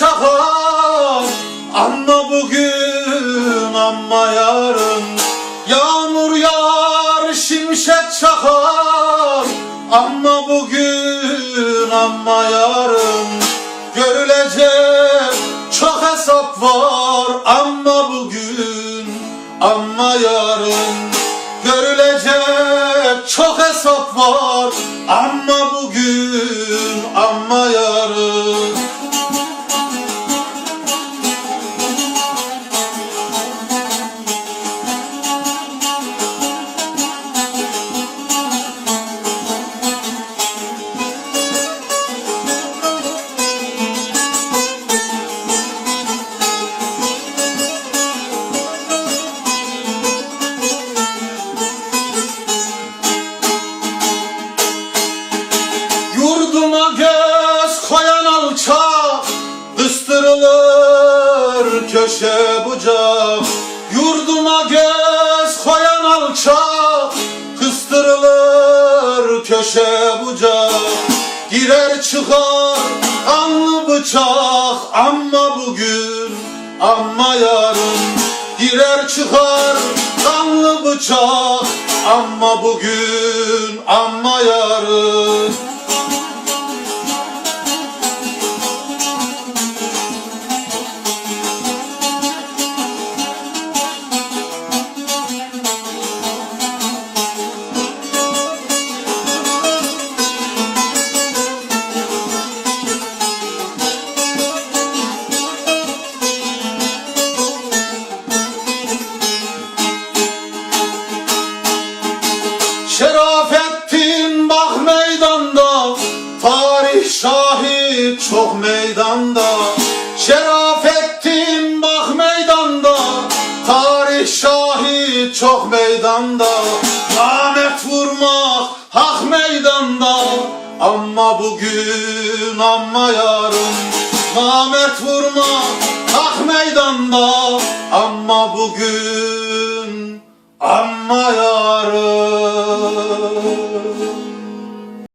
şakar Amma bugün amma yarın. Yağmur yağar şimşek çakar. Amma bugün amma yarın. Görülecek çok hesap var. Amma bugün amma yarın. Görülecek çok hesap var. Amma bugün amma yarın. Yurduma göz koyan alçak Kıstırılır köşe bucak. Yurduma göz koyan alçak Kıstırılır köşe bucak. Girer çıkar kanlı bıçak Ama bugün ama yarın. Girer çıkar kanlı bıçak Ama bugün Şerafettin bak meydanda Tarih şahit çok meydanda. Şerafettin bak meydanda Tarih şahit çok meydanda. Lanet vurmak hak meydanda Ama bugün ama yarın. Namet vurmak hak meydanda Ama bugün